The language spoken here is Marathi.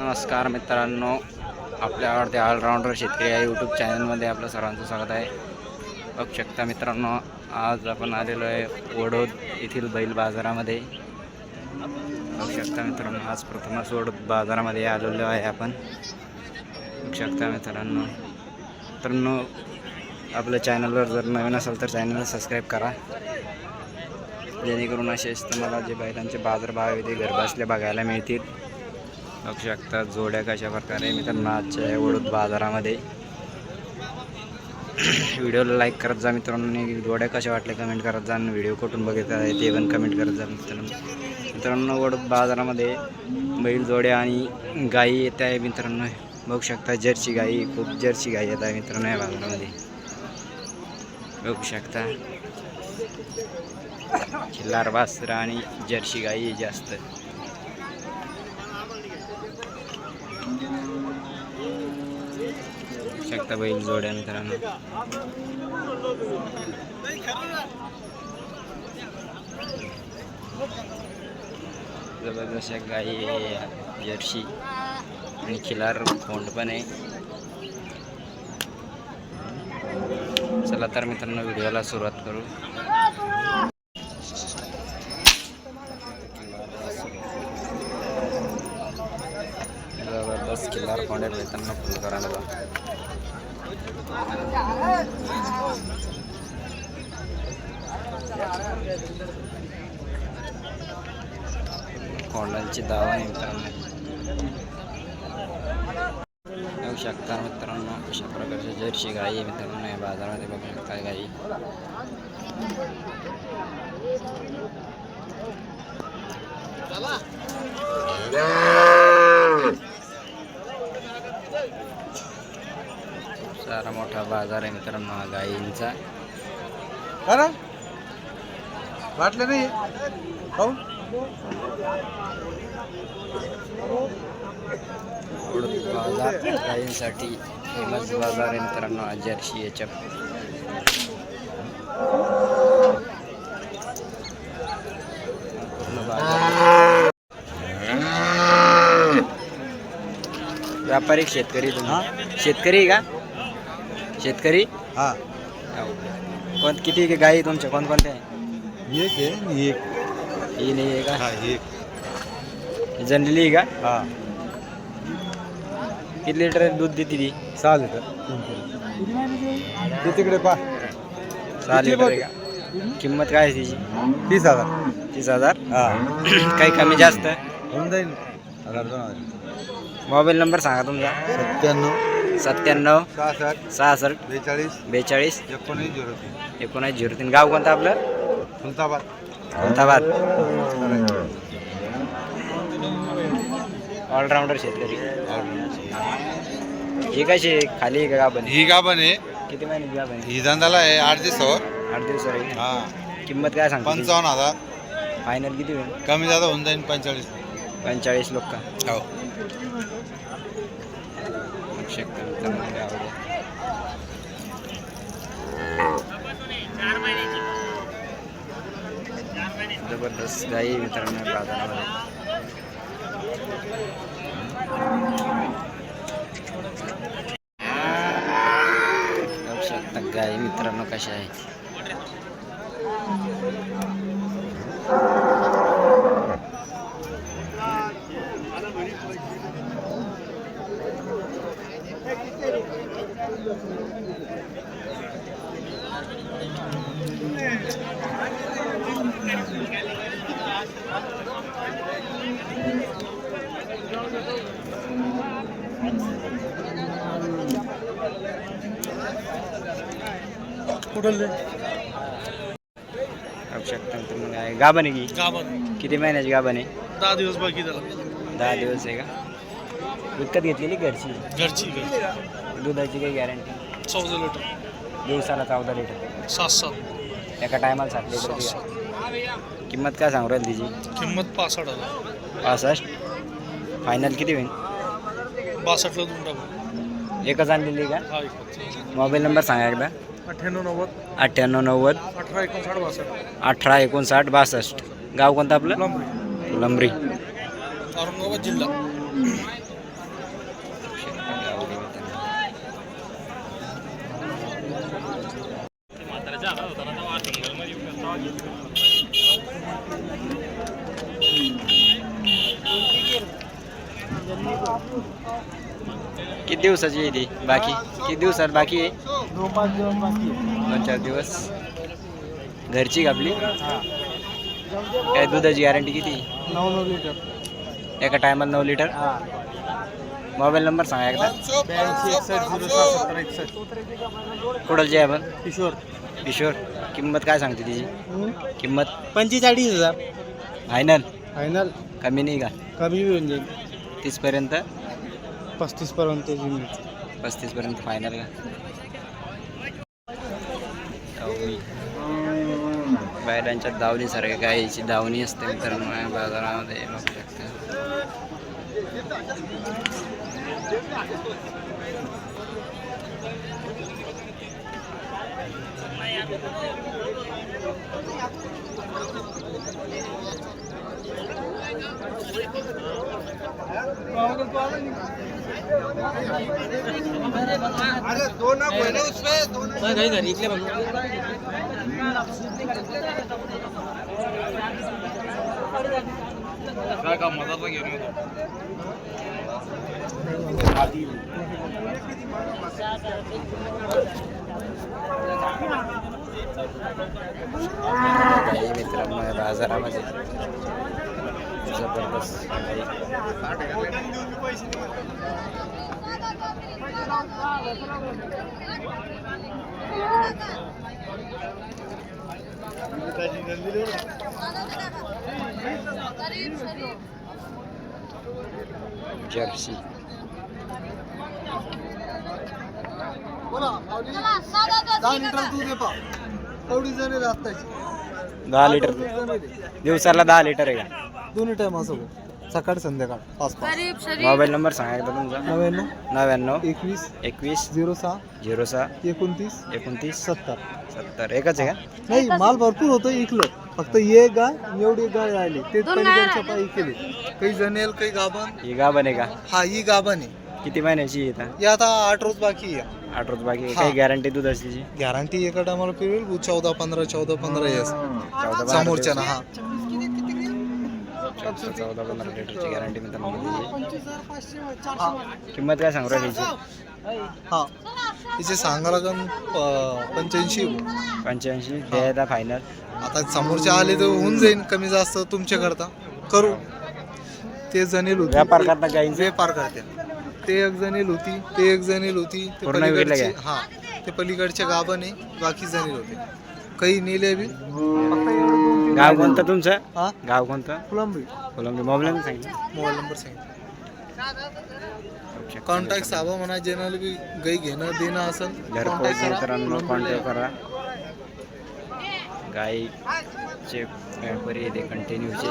नमस्कार मित्रांनो आपल्या आवडत्या ऑलराऊंडर शेतकरी या यूट्यूब चॅनलमध्ये आपलं सर्वांचं स्वागत आहे. बघू शकता मित्रांनो आज आपण आलेलो आहे वडोद येथील बैल बाजारामध्ये. बघू शकता मित्रांनो आज प्रथमच वडोद बाजारामध्ये आलेलो आहे आपण. बघू शकता मित्रांनो. मित्रांनो आपल्या चॅनलवर जर नवीन असेल तर चॅनलला सबस्क्राईब करा. जेणेकरून असेच तुम्हाला जे बैलांचे बाजारभाव आहे ते घरबसल्या बघायला मिळतील. बघू शकता जोड्या कशा प्रकारे मित्रांनो आजच्या वडूद बाजारामध्ये. व्हिडिओला लाईक करत जा मित्रांनो जोड्या कशा वाटल्या कमेंट करत जा आणि व्हिडिओ कुठून बघितला आहे ते पण कमेंट करत जा मित्रांनो. मित्रांनो वडूद बाजारामध्ये बैल जोड्या आणि गायी येत आहे मित्रांनो. बघू शकता जर्सी गाई खूप जर्सी गाई येत आहे मित्रांनो या बाजारामध्ये. बघू शकता. खिल्लार वासरा आणि जर्सी गाई जास्त. शकता बैल जोड्या मित्रांनो. जबरदस्त गाई जर्सी. आणि खिलार खोंड पण आहे. चला तर मित्रांनो व्हिडिओला सुरुवात करू. जबरदस्त खिल्लार खोंड आहे मित्रांनो कोंडांची दावा आहे मित्रांनो. बघू शकता मित्रांनो अशा प्रकारच्या जर्सी गाई मित्रांनो या बाजारामध्ये बघू शकता गाई. सारा मोठा बाजार आहे मित्रांनो हा गाईंचा. कारण वाटलं नाही? बाजार गायींसाठी फेमस बाजार आहे मित्रांनो जर्सी याच्या व्यापारी शेतकरी तुम्ही. शेतकरी का? शेतकरी? हा. कोण किती गाई तुमच्या कोणकोणत्या आहे एक आहे एक. ही नाही आहे का? हा एक. जनरली आहे का? हा. किती लिटर दूध देते ती? सहा लिटर. ते तिकडे पा. सहा किती लिटर आहे का? किंमत काय आहे तिची? तीस हज़ार. तीस हज़ार? हा. काही कमी जास्त? होऊन जाईल. हज़ार दोन हज़ार. मोबाईल नंबर सांगा तुमचा. सत्त्याण्णव. सत्त्याण्णव सहासष्ट सहासष्ट बेचाळीस बेचाळीस एकोणीस झिरो तीन. एकोणीस झिरो तीन. गाव कोणतं आपलं? खुलताबाद खुलताबाद ऑलराऊंडर शेतकरी. ही कशी? खाली का गाभण? ही गाभण आहे. किती महिन्याची गाभण आहे? ही धंदाला आहे आठ दिवसावर. आठ दिवस आहे हा. किंमत काय सांगतो पंचावन्न हजार. फायनल किती होईल? कमी जादा होऊन जाईल पंचेचाळीस. पंचेचाळीस लोक का? हो. शिक्षक जबरदस्त गाई वितरण मित्रांनो बाजारामध्ये. शकता गाई मित्रांनो कशा आहेत. कुठं बघू शकता मित्रांनो गाय गाभण आहे की? किती महिन्याची गाभण आहे दहा दिवस बाकी दहा दिवस आहे का? विकत घेतलेली घरची घरची दुधाची काही गॅरंटी चौदा लिटर। दिवसाला चौदा लिटर। सात सात एका टायमाला सात लिटर. किंमत काय सांगू राहील तिची किंमत पासष्ट हज़ार। पासष्ट फायनल किती होईल बासष्टला देऊन टाकू एकच आणलेली का? हा एक मोबाईल नंबर सांगा एकदा अठ्ठ्याण्णव नव्वद. अठरा एकोणसाठ बासष्ट. अठरा एकोणसाठ बासष्ट. गाव कोणतं आपलं? लंबरी. फुलंब्री औरंगाबाद जिल्हा. किती दिवसाची आहे ती? बाकी? किती दिवसात बाकी आहे? दोन पाच दिवस. बाकी दोन चार दिवस घरची का आपली? काय दुधाची गॅरंटी किती? नऊ नऊ लिटर. एका टायमाला नऊ लिटर? हा. मोबाईल नंबर सांगा एकदा. ब्याऐंशी एकसष्ट झिरो सहा सत्तर एकसष्ट. कुठलची आहे आपण? किशोर. किशोर. किंमत काय सांगते तिची? किंमत? पंचेचाळीस हजार. फायनल फायनल कमी नाही का? कमी होऊन जाईल. तीसपर्यंत? पस्तीस पर्यंत पस्तीसपर्यंत फायनल का? बैलांच्या दावणीसारख्या गायीची दावणी असते मित्रांनो या बाजारामध्ये बघू शकता. गाई मित्रांनो या बाजारामध्ये जबरदस्त जर्सी. दहा लिटर जण दहा लिटर. दिवसाला दहा लिटर आहे का? दोन्ही टाइम असं सकाळ संध्याकाळ पाच पाच. मोबाईल नंबर सांगा एकदा तुमचा. नव्याण्णव. नव्याण्णव. एकवीस. एकवीस. झिरो सहा. झिरो सहा. एकोणतीस. एकोणतीस. सत्तर. सत्तर. एकच आहे का? नाही माल भरपूर होतं इकलं. फक्त ये गाय एवढी गाय राहिली. ते पलीकडच्या पायी केले. काही जनेल काही गाभण. ही गाभण आहे का? हा ही गाभण आहे. किती महिन्याची आहे आता ही आता आठ रोज बाकी आहे. आठ रोज बाकी आहे. हा. काही गॅरंटी दूध असल्याची गॅरंटी एका टायमाला पिरेल चौदा पंधरा चौदा पंधरा येस चौदा बारा समोरच्या ना हा. चौदा चौदा पंधरा लिटरची गॅरंटी मित्रांनो. किंमत काय सांगू राहिली हा. तिचे सांगा लागन पंच्याऐंशी. पंच्याऐंशी द्यायला फायनल आता समोरचे आले तर होऊन जाईल कमी जास्त तुमच्या करता करू. ते जणेल होती. व्यापार करता गाईंचे व्यापार करते. ते एक जणेल होती ते एक जणेल होती. ते पलीकडचे काय? हा. ते पलीकडचे गाभण आहे बाकी जणेल होते. काही नेले बी? फक्त गाव कोणतं तुमचं? गाव कोणतं? फुलंबी फुलंबी मोबाईल नंबर सांगितलं मोबाईल नंबर सांगितलं कॉन्टॅक्ट साबा म्हणा जेनाला बी गाई घेणं देणं असेल घरपोच contact कॉन्टॅक्ट करा. गाईचे व्यापारी येते कंटिन्यूचे